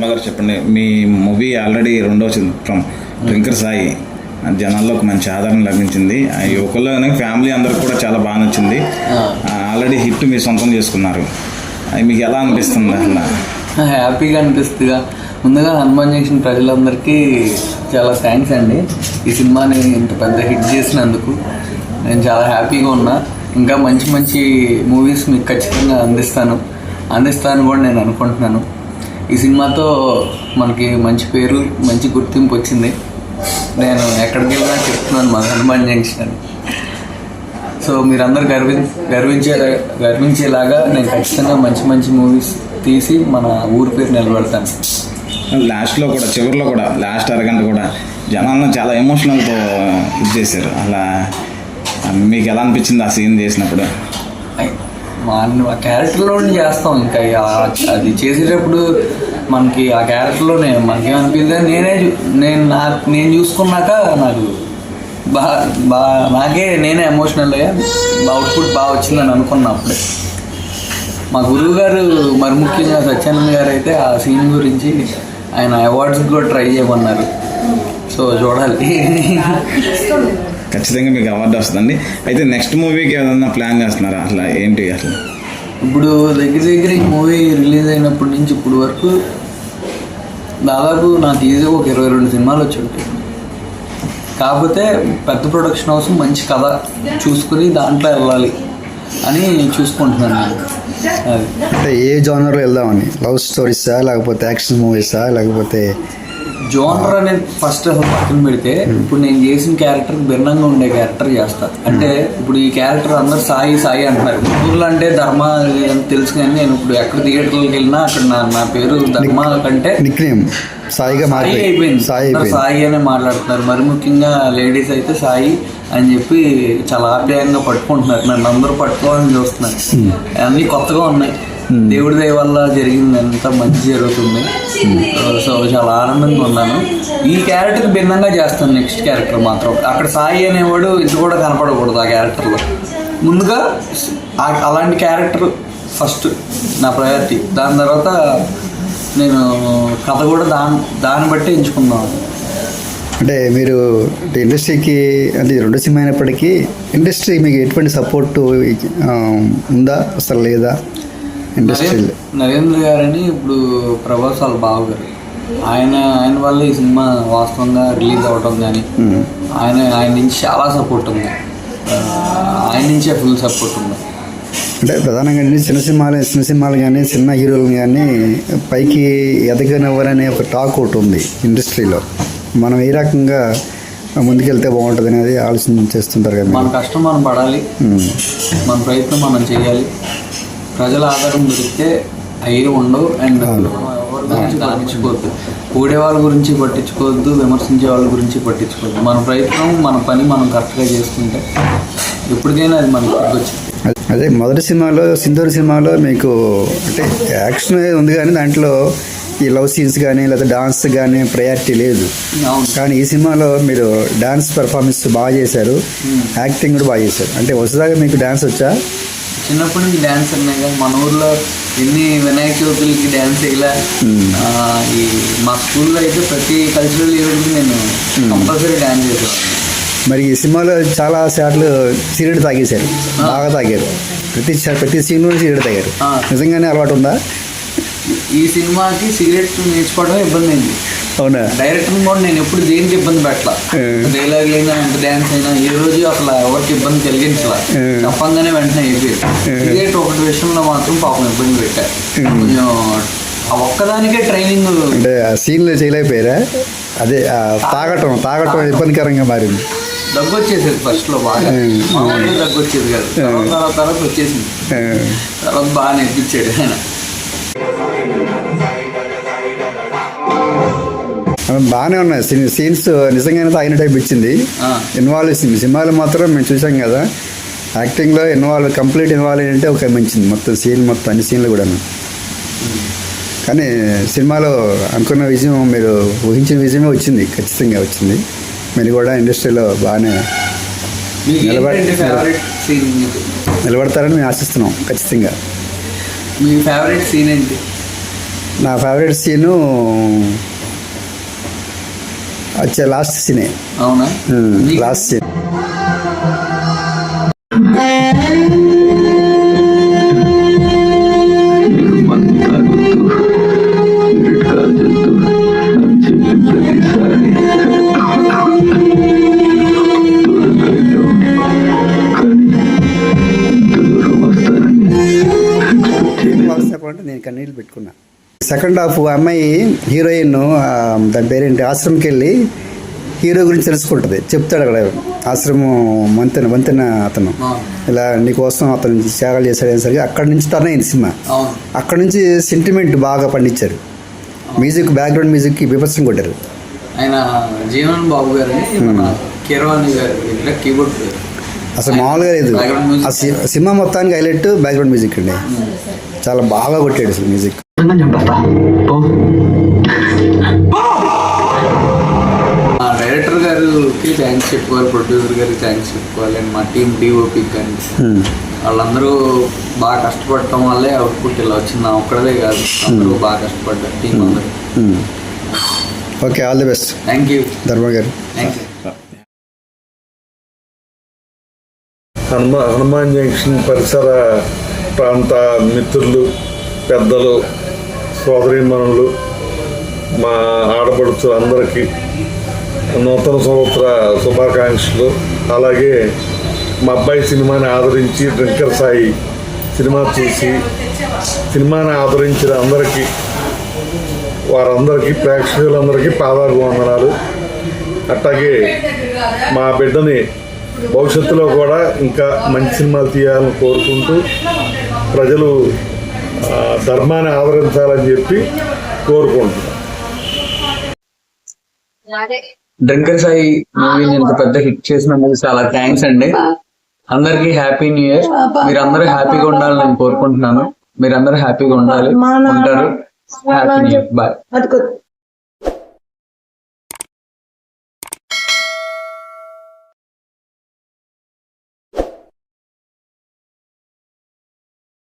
శర్మ గారు చెప్పండి మీ movie already రెండో చిత్రం డ్రింకర్ సాయి. జనాల్లో ఒక మంచి ఆదరణ లభించింది. ఆ యువకుల్లోనే ఫ్యామిలీ అందరికి కూడా చాలా బాగా నచ్చింది. ఆల్రెడీ హిట్ మీరు సొంతం చేసుకున్నారు. అది మీకు ఎలా అనిపిస్తుంది అసలు? హ్యాపీగా అనిపిస్తుందిగా. ముందుగా హనుమాన్ జంక్షన్ ప్రజలందరికీ చాలా థ్యాంక్స్ అండి. ఈ సినిమాని ఇంత పెద్ద హిట్ చేసినందుకు నేను చాలా హ్యాపీగా ఉన్నా. ఇంకా మంచి మంచి మూవీస్ మీకు ఖచ్చితంగా అందిస్తాను. అందిస్తాను కూడా నేను అనుకుంటున్నాను. ఈ సినిమాతో మనకి మంచి పేరు మంచి గుర్తింపు వచ్చింది. నేను ఎక్కడికి వెళ్ళినా చెప్తున్నాను మా హనుమాన్ జంక్షన్ అని. సో మీరందరూ గర్వి గర్వించే గర్వించేలాగా నేను ఖచ్చితంగా మంచి మంచి మూవీస్ తీసి మన ఊరి పేరు నిలబెడతాను. లాస్ట్లో కూడా చివరిలో కూడా లాస్ట్ అరగంట కూడా జనాలను చాలా ఎమోషనల్తో ఇది చేశారు. అలా మీకు ఎలా అనిపించింది ఆ సీన్ చేసినప్పుడు? ఐ- ఆ క్యారెక్టర్లోనే చేస్తాం ఇంకా అది చేసేటప్పుడు మనకి ఆ క్యారెక్టర్లోనే మనకేమనిపించింది నేనే చూ- నేను నాకు నేను చూసుకున్నాక నాకు బాగా బా నాకే నేనే ఎమోషనల్ అయ్యా. అవుట్పుట్ బాగా వచ్చిందని అనుకున్నా అప్పుడే. మా గురువు గారు మరి ముఖ్యంగా సత్యానంద గారు అయితే ఆ సీన్ గురించి ఆయన అవార్డ్స్ కూడా ట్రై చేయమన్నారు. సో చూడాలి. ఖచ్చితంగా మీకు అవార్డు వస్తుందండి. అయితే నెక్స్ట్ మూవీకి ఏదైనా ప్లాన్ చేస్తున్నారా? అసలు ఏంటి అసలు ఇప్పుడు దగ్గర దగ్గర ఈ మూవీ రిలీజ్ అయినప్పటి నుంచి ఇప్పుడు వరకు దాదాపు నాకు ఈజీ ఒక ఇరవై రెండు సినిమాలు వచ్చి ఉంటాయి. కాకపోతే పెద్ద ప్రొడక్షన్ హౌస్ మంచి కథ చూసుకుని దాంట్లో వెళ్ళాలి అని చూసుకుంటున్నాను అంటే ఏ జానర్లో వెళ్దామని? లవ్ స్టోరీసా లేకపోతే యాక్షన్ మూవీసా లేకపోతే జోనర్ అనేది ఫస్ట్ అసలు పక్కన పెడితే ఇప్పుడు నేను చేసిన క్యారెక్టర్ భిన్నంగా ఉండే క్యారెక్టర్ చేస్తా. అంటే ఇప్పుడు ఈ క్యారెక్టర్ అందరు సాయి సాయి అంటున్నారు. ఊర్లో అంటే ధర్మ తెలుసు కానీ నేను ఇప్పుడు ఎక్కడ థియేటర్కి వెళ్ళినా అక్కడ నా నా పేరు ధర్మ కంటే సాయిగా సాయి అయిపోయింది. సాయి అందరూ అయిపోయింది. సాయి అనే మాట్లాడుతున్నారు. మరి ముఖ్యంగా లేడీస్ అయితే సాయి అని చెప్పి చాలా ఆప్యాయంగా పట్టుకుంటున్నారు. నన్ను అందరూ పట్టుకోవాలని చూస్తున్నారు. అన్నీ కొత్తగా ఉన్నాయి. దేవుడి దయ వల్ల జరిగింది అంతా మంచి జరుగుతుంది. సో చాలా ఆనందంగా ఉన్నాను. ఈ క్యారెక్టర్ భిన్నంగా చేస్తాను నెక్స్ట్ క్యారెక్టర్ మాత్రం. అక్కడ సాయి అనేవాడు ఇది కూడా కనపడకూడదు ఆ క్యారెక్టర్లో ముందుగా ఆ- అలాంటి క్యారెక్టర్ ఫస్ట్ నా ప్రయారిటీ దాని తర్వాత నేను కథ కూడా దాని దాన్ని బట్టి ఎంచుకున్నాను అంటే మీరు ఇండస్ట్రీకి అంటే రెండు సినిమా అయినప్పటికీ ఇండస్ట్రీ మీకు ఎటువంటి సపోర్ట్ ఉందా? అసలు లేదా? ఇండస్ట్రీ నరేంద్ర- గారని ఇప్పుడు ప్రభాస్ వాళ్ళ బావ గారు. ఆయన ఆయన వల్ల ఈ సినిమా వాస్తవంగా రిలీజ్ అవ్వటం కానీ ఆయన ఆయన నుంచి చాలా సపోర్ట్ ఉంది. ఆయన నుంచే ఫుల్ సపోర్ట్ ఉంది. అంటే ప్రధానంగా చిన్న సినిమాలు చిన్న సినిమాలు కానీ చిన్న హీరోలు కానీ పైకి ఎదగనివ్వరనే ఒక టాక్ ఒకటి ఉంది ఇండస్ట్రీలో. మనం ఏ రకంగా ముందుకెళ్తే బాగుంటుంది అనేది ఆలోచన చేస్తుంటారు కదా మన. కష్టం మనం పడాలి. మన ప్రయత్నం మనం చేయాలి. ప్రజల ఆధారం దొరికితే అయ్యి ఉండవు అండ్ పట్టించుకోవద్దు కూడే వాళ్ళ గురించి పట్టించుకోవద్దు విమర్శించే వాళ్ళ గురించి పట్టించుకోవద్దు. మన ప్రయత్నం మన పని మనం కరెక్ట్గా చేసుకుంటే ఎప్పటికైనా అది మనకి వచ్చింది అదే- మొదటి సినిమాలో సింధూరి సినిమాలో మీకు అంటే యాక్షన్ అనేది ఉంది కానీ దాంట్లో ఈ లవ్ సీన్స్ కానీ లేదా డాన్స్ కానీ ప్రయారిటీ లేదు. కానీ ఈ సినిమాలో మీరు డాన్స్ పెర్ఫార్మెన్స్ బాగా చేశారు. యాక్టింగ్ కూడా బాగా చేశారు. అంటే వస్తుందాగా మీకు డాన్స్ వచ్చా? చిన్నప్పటి నుంచి డ్యాన్స్ ఉన్నాయి కదా మన ఊర్లో ఎన్ని వినాయక చవితులకి డ్యాన్స్ వేయలే ఆ, ఈ మా స్కూల్లో అయితే ప్రతి కల్చరల్ ఈవెంట్కి నేను కంపల్సరీ డ్యాన్స్ చేసేవాడిని. మరి ఈ సినిమాలో చాలా సార్లు సిగరెట్ తాగేశారు. బాగా తాగారు. ప్రతి ప్రతి సీన్లో సిగరెట్ తాగారు. నిజంగానే అలవాటు ఉందా? ఈ సినిమాకి సిగరెట్ నేర్చుకోవడమే ఇబ్బంది అయింది. అవునా? డైరెక్టర్ కూడా నేను ఎప్పుడు దేనికి ఇబ్బంది పెట్టలా. డైలాగ్ అయినా ఎంత డ్యాన్స్ అయినా ఏ రోజు అసలు ఎవరికి ఇబ్బంది కలిగించలా. ఏ. చెప్పంగానే వెంటనే అయిపోయింది. సిగరెట్ ఒకటి విషయంలో మాత్రం పాపం ఇబ్బంది పెట్టారు కొంచెం ఒక్కదానికే ట్రైనింగ్ అంటే ఆ సీన్లో చేయలేకపోయారా? అదే ఆ తాగటం తాగటం ఇబ్బందికరంగా మారింది. దగ్గు వచ్చేసేది ఫస్ట్లో బాగా. మామూలుగా దగ్గు వచ్చేది కాదు తర్వాత వచ్చేసింది. తర్వాత బాగా నేర్పించాడు ఆయన. బాగానే ఉన్నాయి. సీన్ సీన్స్ నిజంగానే తాగిన టైప్ ఇచ్చింది. ఇన్వాల్వ్ సీన్ సినిమాలు మాత్రం మేము చూసాం కదా. యాక్టింగ్లో ఇన్వాల్వ్ కంప్లీట్ ఇన్వాల్వ్ అంటే ఒక మంచిది. మొత్తం సీన్ మొత్తం అన్ని సీన్లు కూడాను. కానీ సినిమాలో అనుకున్న విజయం మీరు ఊహించిన విజయమే వచ్చింది. ఖచ్చితంగా వచ్చింది. మీరు కూడా ఇండస్ట్రీలో బాగానే నిలబడి- నిలబడతారని మేము ఆశిస్తున్నాం ఖచ్చితంగా. మీ ఫేవరెట్ సీన్ ఏంటి? నా ఫేవరెట్ సీను వచ్చే లాస్ట్ సీనే అవునా? నీకు? లాస్ట్ సీన్ చెప్పాలంటే నేను కన్నీళ్ళు పెట్టుకున్నా. సెకండ్ హాఫ్ అమ్మాయి హీరోయిన్ దాని పేరేంటి ఆశ్రమంకి వెళ్ళి హీరో గురించి తెలుసుకుంటుంది. చెప్తాడు అక్కడ. ఆశ్రమం వంతెన వంతెన అతను. ఇలా నీకోసం అతను త్యాగాలు చేశాడు సరిగ్గా అక్కడ నుంచి టర్న్ అయింది సినిమా. అక్కడ నుంచి సెంటిమెంట్ బాగా పండించారు. మ్యూజిక్ బ్యాక్గ్రౌండ్ మ్యూజిక్కి బీభత్సం కొట్టారు. ఆయన జీవన్ బాబు గారు కీబోర్డ్ ప్లేయర్ అసలు మామూలుగా లేదు. ఆ సినిమా మొత్తానికి హైలైట్ బ్యాక్గ్రౌండ్ మ్యూజిక్ అండి. చాలా బాగా కొట్టాడు అసలు మ్యూజిక్ మా డైరెక్టర్ గారికి థ్యాంక్స్ చెప్పుకోవాలి ప్రొడ్యూసర్ గారికి థ్యాంక్స్ చెప్పుకోవాలి అండ్ మా టీం డిఓపి కానీ వాళ్ళందరూ బాగా కష్టపడటం వల్లే అవుట్పుట్ ఇలా వచ్చింది. నా ఒక్కడదే కాదు అందరూ బాగా కష్టపడ్డారు టీం అందరూ. Okay all the best thank you Dharma garu. Thank you Hanuma Hanuman junction పరిసర ప్రాంత మిత్రులు పెద్దలు సోదరీమణులు మా ఆడపడుచు అందరికీ నూతన సంవత్సర శుభాకాంక్షలు. అలాగే మా అబ్బాయి సినిమాని ఆదరించి డ్రింకర్ సాయి సినిమా చూసి సినిమాని ఆదరించిన అందరికీ వారందరికీ ప్రేక్షకులందరికీ పాదాభివందనాలు అట్లాగే మా బిడ్డని భవిష్యత్తులో కూడా ఇంకా మంచి సినిమాలు తీయాలని కోరుకుంటూ ప్రజలు ధర్మాన్ని ఆదరించాలని చెప్పి కోరుకుంటున్నాను డ్రింకర్ సాయి మూవీని ఇంత పెద్ద హిట్ చేసినందుకు చాలా థ్యాంక్స్ అండి. అందరికీ హ్యాపీ న్యూ ఇయర్ మీరందరూ హ్యాపీగా ఉండాలని నేను కోరుకుంటున్నాను. మీరందరూ హ్యాపీగా ఉండాలి. ఉంటారు. హ్యాపీ న్యూ ఇయర్ బాయ్ అది